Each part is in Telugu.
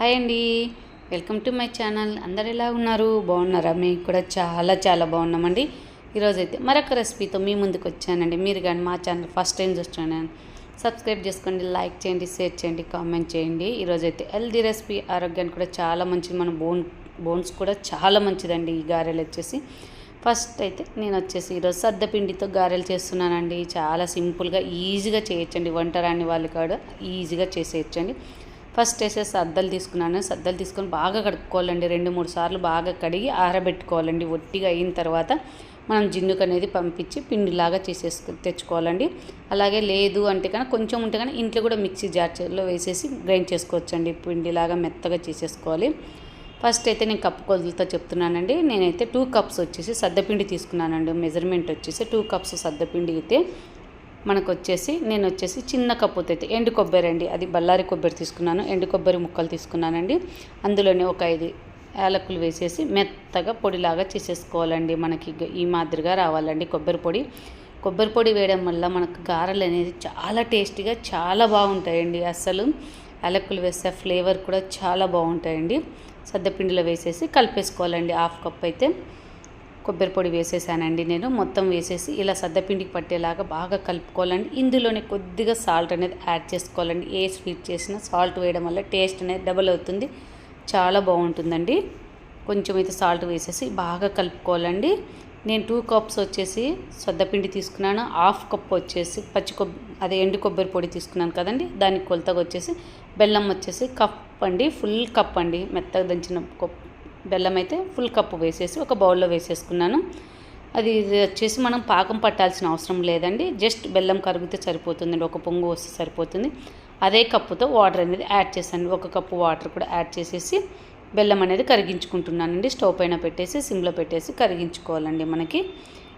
హాయ్ అండి. Welcome to my channel. అందరు ఎలా ఉన్నారు? బాగున్నారా? మేము కూడా చాలా చాలా బాగున్నామండి. ఈరోజు అయితే మరొక రెసిపీతో మీ ముందుకు వచ్చానండి. మీరు కానీ మా ఛానల్ ఫస్ట్ టైం చూస్తున్నాను సబ్స్క్రైబ్ చేసుకోండి లైక్ చేయండి షేర్ చేయండి కామెంట్ చేయండి. ఈరోజు అయితే హెల్దీ రెసిపీ ఆరోగ్యానికి కూడా చాలా మంచిది. మన బోన్ బోన్స్ కూడా చాలా మంచిదండి ఈ గారెలు వచ్చేసి. ఫస్ట్ అయితే నేను వచ్చేసి ఈరోజు సద్దపిండితో గారెలు చేస్తున్నానండి. చాలా సింపుల్గా ఈజీగా చేయొచ్చండి. వంట రాని వాళ్ళు కూడా ఈజీగా చేసేయచ్చండి. ఫస్ట్ వేసే సద్దలు తీసుకున్నాను. సద్దలు తీసుకొని బాగా కడుక్కోవాలండి. రెండు మూడు సార్లు బాగా కడిగి ఆరబెట్టుకోవాలండి. ఒట్టిగా అయిన తర్వాత మనం జిన్నుకు అనేది పంపించి పిండిలాగా చేసేసుకు తెచ్చుకోవాలండి. అలాగే లేదు అంటే కానీ కొంచెం ఉంటే కానీ ఇంట్లో కూడా మిక్సీ జార్లో వేసేసి గ్రైండ్ చేసుకోవచ్చండి. పిండిలాగా మెత్తగా చేసేసుకోవాలి. ఫస్ట్ అయితే నేను కప్పు కొలతలతో చెప్తున్నానండి. నేనైతే టూ కప్స్ వచ్చేసి సద్దపిండి తీసుకున్నానండి. మెజర్మెంట్ వచ్చేసి టూ కప్స్ సద్దపిండి అయితే మనకు వచ్చేసి నేను వచ్చేసి చిన్న కప్పుతో అయితే ఎండు కొబ్బరి అండి అది బల్లారి కొబ్బరి తీసుకున్నాను ఎండు కొబ్బరి ముక్కలు తీసుకున్నానండి. అందులోనే ఒక ఐదు యాలకులు వేసేసి మెత్తగా పొడిలాగా చేసేసుకోవాలండి. మనకి ఈ మాదిరిగా రావాలండి కొబ్బరి పొడి. కొబ్బరి పొడి వేయడం వల్ల మనకు గారెలు అనేది చాలా టేస్టీగా చాలా బాగుంటాయండి. అసలు యాలకులు వేస్తే ఫ్లేవర్ కూడా చాలా బాగుంటాయండి. సద్దపిండిలో వేసేసి కలిపేసుకోవాలండి. హాఫ్ కప్ అయితే. కొబ్బరి పొడి వేసేసానండి నేను. మొత్తం వేసేసి ఇలా సద్దపిండికి పట్టేలాగా బాగా కలుపుకోవాలండి. ఇందులోనే కొద్దిగా సాల్ట్ అనేది యాడ్ చేసుకోవాలండి. ఏ స్వీట్ చేసినా సాల్ట్ వేయడం వల్ల టేస్ట్ అనేది డబల్ అవుతుంది. చాలా బాగుంటుందండి. కొంచెం అయితే సాల్ట్ వేసేసి బాగా కలుపుకోవాలండి. నేను టూ కప్స్ వచ్చేసి సద్దపిండి తీసుకున్నాను. హాఫ్ కప్ వచ్చేసి పచ్చి కొబ్బరి అదే ఎండు కొబ్బరి పొడి తీసుకున్నాను కదండి. దానికి కొలతగా వచ్చేసి బెల్లం వచ్చేసి కప్ అండి. ఫుల్ కప్ అండి. మెత్తగా దంచిన బెల్లం అయితే ఫుల్ కప్పు వేసేసి ఒక బౌల్లో వేసేసుకున్నాను. అది వచ్చేసి మనం పాకం పట్టాల్సిన అవసరం లేదండి. జస్ట్ బెల్లం కరిగితే సరిపోతుందండి. ఒక పొంగు వస్తే సరిపోతుంది. అదే కప్పుతో వాటర్ అనేది యాడ్ చేశాను ఒక కప్పు వాటర్ కూడా యాడ్ చేసేసి బెల్లం అనేది కరిగించుకుంటున్నానండి. స్టవ్ పైన పెట్టేసి సిమ్లో పెట్టేసి కరిగించుకోవాలండి మనకి.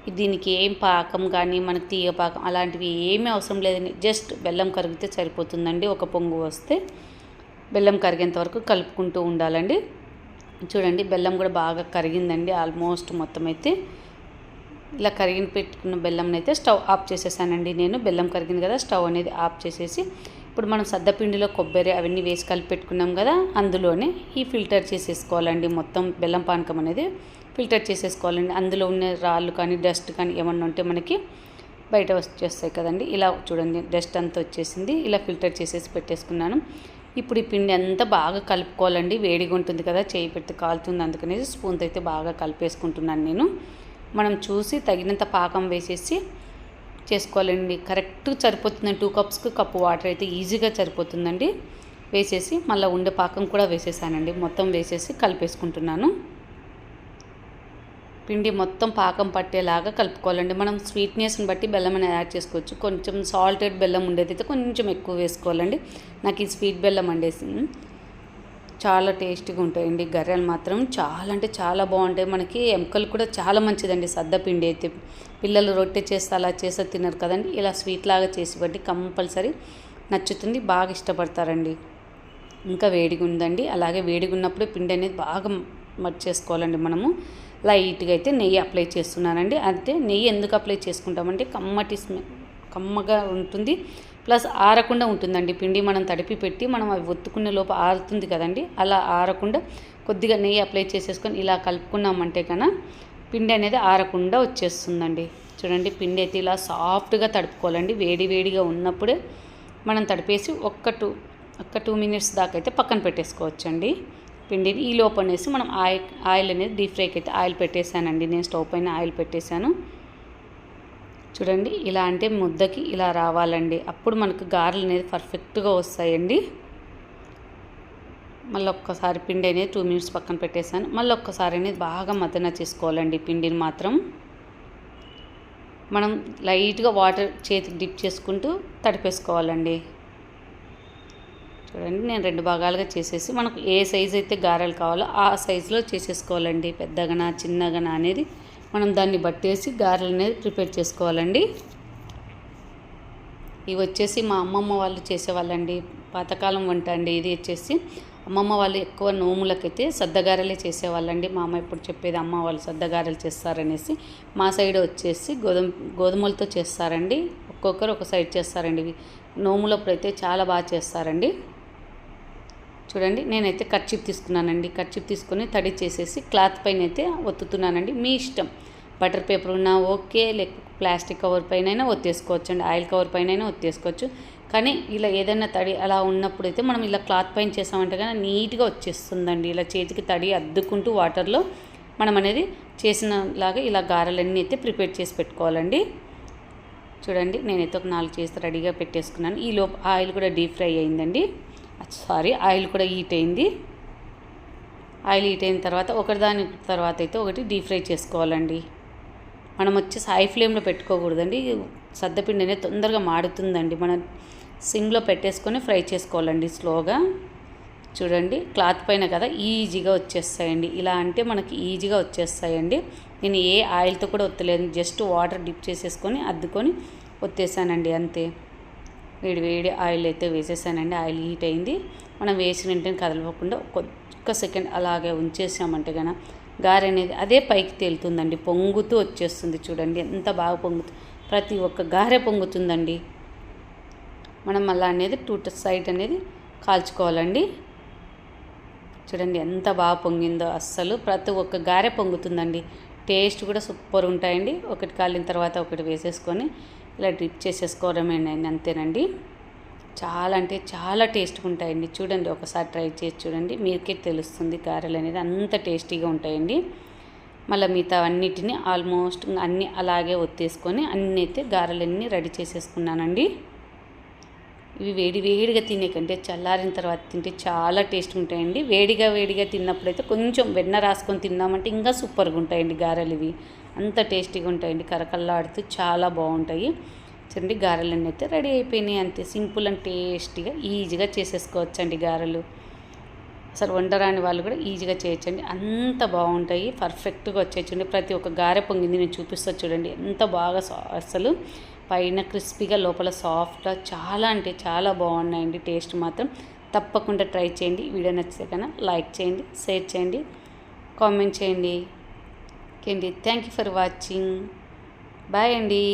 దీనికి ఏం పాకం కానీ మనకి తీగ పాకం అలాంటివి ఏమీ అవసరం లేదండి. జస్ట్ బెల్లం కరిగితే సరిపోతుందండి. ఒక పొంగు వస్తే బెల్లం కరిగేంత వరకు కలుపుకుంటూ ఉండాలండి. చూడండి బెల్లం కూడా బాగా కరిగిందండి ఆల్మోస్ట్ మొత్తం అయితే. ఇలా కరిగిన పెట్టుకున్న బెల్లం అయితే స్టవ్ ఆఫ్ చేసేసానండి నేను. బెల్లం కరిగింది కదా స్టవ్ అనేది ఆఫ్ చేసేసి ఇప్పుడు మనం సద్దపిండిలో కొబ్బరి అవన్నీ వేసి కలిపి పెట్టుకున్నాం కదా అందులోనే ఈ ఫిల్టర్ చేసేసుకోవాలండి మొత్తం బెల్లం పానకం అనేది. ఫిల్టర్ చేసేసుకోవాలండి. అందులో ఉన్న రాళ్ళు కానీ డస్ట్ కానీ ఏమన్నా ఉంటే మనకి బయట వచ్చేస్తాయి కదండి. ఇలా చూడండి డస్ట్ అంతా వచ్చేసింది. ఇలా ఫిల్టర్ చేసేసి పెట్టేసుకున్నాను. ఇప్పుడు ఈ పిండి అంతా బాగా కలుపుకోవాలండి. వేడిగా ఉంటుంది కదా చేయి పెడితే కాలుతుంది అందుకనేసి స్పూన్తో అయితే బాగా కలిపేసుకుంటున్నాను నేను. మనం చూసి తగినంత పాకం వేసేసి చేసుకోవాలండి. కరెక్ట్ సరిపోతుందండి. టూ కప్స్కి కప్పు వాటర్ అయితే ఈజీగా సరిపోతుందండి. వేసేసి మళ్ళీ ఉండే పాకం కూడా వేసేసానండి. మొత్తం వేసేసి కలిపేసుకుంటున్నాను. పిండి మొత్తం పాకం పట్టేలాగా కలుపుకోవాలండి. మనం స్వీట్నెస్ని బట్టి బెల్లం అనేది యాడ్ చేసుకోవచ్చు. కొంచెం సాల్టెడ్ బెల్లం ఉండేది అయితే కొంచెం ఎక్కువ వేసుకోవాలండి. నాకు ఈ స్వీట్ బెల్లం అండేసి చాలా టేస్టీగా ఉంటాయండి. గర్రెలు మాత్రం చాలా అంటే చాలా బాగుంటాయి. మనకి ఎముకలు కూడా చాలా మంచిదండి. సద్ద పిండి అయితే పిల్లలు రొట్టె చేస్తే అలా చేస్తే తినరు కదండి. ఇలా స్వీట్ లాగా చేసి బట్టి కంపల్సరీ నచ్చుతుంది. బాగా ఇష్టపడతారండి. ఇంకా వేడిగా ఉందండి అలాగే వేడిగా ఉన్నప్పుడు పిండి అనేది బాగా మర్చేసుకోవాలండి మనము. లైట్గా అయితే నెయ్యి అప్లై చేస్తున్నానండి. అయితే నెయ్యి ఎందుకు అప్లై చేసుకుంటామంటే కమ్మటి స్మెల్ కమ్మగా ఉంటుంది. ప్లస్ ఆరకుండా ఉంటుందండి. పిండి మనం తడిపి పెట్టి మనం అవి ఒత్తుకునే లోపు ఆరుతుంది కదండి. అలా ఆరకుండా కొద్దిగా నెయ్యి అప్లై చేసేసుకొని ఇలా కలుపుకున్నామంటే కన్నా పిండి అనేది ఆరకుండా వచ్చేస్తుందండి. చూడండి పిండి అయితే ఇలా సాఫ్ట్గా తడుపుకోవాలండి. వేడి వేడిగా ఉన్నప్పుడే మనం తడిపేసి ఒక్క టూ ఒక్క టూ మినిట్స్ దాకా అయితే పక్కన పెట్టేసుకోవచ్చండి. పిండిని ఈ లోపనేసి మనం ఆయిల్ ఆయిల్ అనేది డీప్ ఫ్రైకి అయితే ఆయిల్ పెట్టేశానండి. నేను స్టవ్ పైన ఆయిల్ పెట్టేశాను. చూడండి ఇలా అంటే ముద్దకి ఇలా రావాలండి. అప్పుడు మనకు గారెలు అనేది పర్ఫెక్ట్గా వస్తాయండి. మళ్ళీ ఒక్కసారి పిండి అనేది టూ మినిట్స్ పక్కన పెట్టేశాను. మళ్ళీ ఒక్కసారి అనేది బాగా మదన చేసుకోవాలండి పిండిని మాత్రం. మనం లైట్గా వాటర్ చేతికి డిప్ చేసుకుంటూ తడిపేసుకోవాలండి. చూడండి నేను రెండు భాగాలుగా చేసేసి మనకు ఏ సైజు అయితే గారెలు కావాలో ఆ సైజులో చేసేసుకోవాలండి. పెద్దగనా చిన్నగనా అనేది మనం దాన్ని బట్టేసి గారెలు అనేది ప్రిపేర్ చేసుకోవాలండి. ఇవి వచ్చేసి మా అమ్మమ్మ వాళ్ళు చేసేవాళ్ళండి. పాతకాలం వంట అండి ఇది వచ్చేసి. అమ్మమ్మ వాళ్ళు ఎక్కువ నోములకైతే సద్దగారెలే చేసేవాళ్ళండి. మా అమ్మ ఇప్పుడు చెప్పేది అమ్మ వాళ్ళు సద్దగారెలు చేస్తారనేసి. మా సైడ్ వచ్చేసి గోధుమ గోధుమలతో చేస్తారండి. ఒక్కొక్కరు ఒక సైడ్ చేస్తారండి. ఇవి నోములప్పుడు అయితే చాలా బాగా చేస్తారండి. చూడండి నేనైతే కర్చీప్ తీసుకున్నానండి. కర్చీప్ తీసుకొని తడి చేసేసి క్లాత్ పైన అయితే ఒత్తుతున్నానండి. మీ ఇష్టం. బటర్ పేపర్ ఉన్నా ఓకే లేక ప్లాస్టిక్ కవర్ పైన అయినా ఒత్తేసుకోవచ్చు అండి ఆయిల్ కవర్ పైన అయినా ఒత్తేసుకోవచ్చు. కానీ ఇలా ఏదైనా తడి అలా ఉన్నప్పుడు అయితే మనం ఇలా క్లాత్ పైన చేసామంటే కానీ నీట్గా వచ్చేస్తుందండి. ఇలా చేతికి తడి అద్దుకుంటూ వాటర్లో మనం అనేది చేసినలాగా ఇలా గారెలన్నీ అయితే ప్రిపేర్ చేసి పెట్టుకోవాలండి. చూడండి నేనైతే ఒక నాలుగు చేసి రెడీగా పెట్టేసుకున్నాను. ఈ లోపు ఆయిల్ కూడా డీప్ ఫ్రై అయిందండి. సారీ ఆయిల్ కూడా హీట్ అయింది. ఆయిల్ హీట్ అయిన తర్వాత ఒకటిదాని తర్వాత అయితే ఒకటి డీప్ ఫ్రై చేసుకోవాలండి. మనం వచ్చేసి హై ఫ్లేమ్లో పెట్టుకోకూడదండి. సద్దపిండి అనేది తొందరగా మాడుతుందండి. మనం సిమ్లో పెట్టేసుకొని ఫ్రై చేసుకోవాలండి స్లోగా చూడండి క్లాత్ పైన కదా ఈజీగా వచ్చేస్తాయండి. ఇలా అంటే మనకి ఈజీగా వచ్చేస్తాయండి. నేను ఏ ఆయిల్తో కూడా ఒత్తలేదు. జస్ట్ వాటర్ డిప్ చేసేసుకొని అద్దుకొని ఒత్తేసానండి అంతే. వేడి వేడి ఆయిల్ అయితే వేసేసానండి. ఆయిల్ హీట్ అయింది. మనం వేసిన వెంటనే కదలకుండా ఒక్క సెకండ్ అలాగే ఉంచేసామంటే కనుక గారె అనేది అదే పైకి తేలుతుందండి. పొంగుతూ వచ్చేస్తుంది చూడండి. ఎంత బాగా పొంగుతూ ప్రతి ఒక్క గారె పొంగుతుందండి. మనం అలా అనేది టూ సైడ్ అనేది కాల్చుకోవాలండి. చూడండి ఎంత బాగా పొంగిందో అస్సలు ప్రతి ఒక్క గారె పొంగుతుందండి. టేస్ట్ కూడా సూపర్ ఉంటాయండి. ఒకటి కాలిన తర్వాత ఒకటి వేసేసుకొని ఇలా డ్రిప్ చేసేసుకోవడమేనండి అంతేనండి. చాలా అంటే చాలా టేస్ట్గా ఉంటాయండి. చూడండి ఒకసారి ట్రై చేసి చూడండి. మీకే తెలుస్తుంది గారెలు అనేది అంత టేస్టీగా ఉంటాయండి. మళ్ళీ మిగతా అన్నిటిని ఆల్మోస్ట్ అన్నీ అలాగే ఒత్తేసుకొని అన్నీ అయితే గారెలన్నీ రెడీ చేసేసుకున్నానండి. ఇవి వేడి వేడిగా తినే కంటే చల్లారిన తర్వాత తింటే చాలా టేస్ట్ ఉంటాయండి. వేడిగా వేడిగా తిన్నప్పుడైతే కొంచెం వెన్న రాసుకొని తిన్నామంటే ఇంకా సూపర్గా ఉంటాయండి గారెలు ఇవి. అంత టేస్టీగా ఉంటాయండి. కరకల్లాడుతూ చాలా బాగుంటాయి. చూడండి గారెలన్నీ అయితే రెడీ అయిపోయినాయి అంతే. సింపుల్ అండ్ టేస్టీగా ఈజీగా చేసేసుకోవచ్చండి గారెలు. అసలు వండరాని వాళ్ళు కూడా ఈజీగా చేయొచ్చండి. అంత బాగుంటాయి. పర్ఫెక్ట్గా వచ్చేయండి ప్రతి ఒక్క గారె పొంగింది నేను చూపిస్తా చూడండి. ఎంత బాగా అసలు పైన క్రిస్పీగా లోపల సాఫ్ట్గా చాలా అంటే చాలా బాగున్నాయండి. టేస్ట్ మాత్రం తప్పకుండా ట్రై చేయండి. వీడియో నచ్చితే కన్నా లైక్ చేయండి షేర్ చేయండి కామెంట్ చేయండి. ఓకే అండి. Thank you for watching bye అండి.